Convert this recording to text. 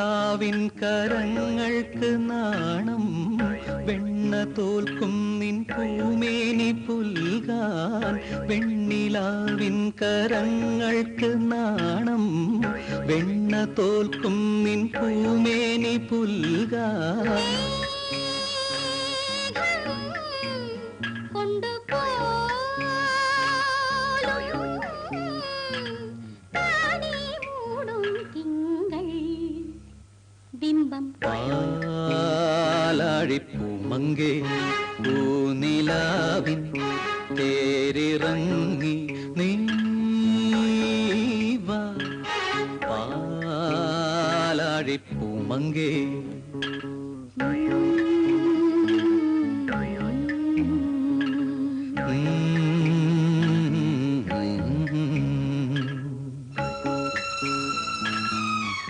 വെണ്ണിലാവിൻ കരങ്ങൾക്ക് നാണം. വെണ്ണ തോൽക്കും നിൻ പൂമേനി പുൽകാൻ. വെണ്ണിലാവിൻ കരങ്ങൾക്ക് നാണം. വെണ്ണ തോൽക്കും നിൻ പൂമേനി പുൽകാൻ. ബിംബം. പാലാഴിപ്പൂമങ്കേ പൂനിലാവിൻ തേരിറങ്ങി നീവാ. പാലാഴിപ്പൂമങ്കേ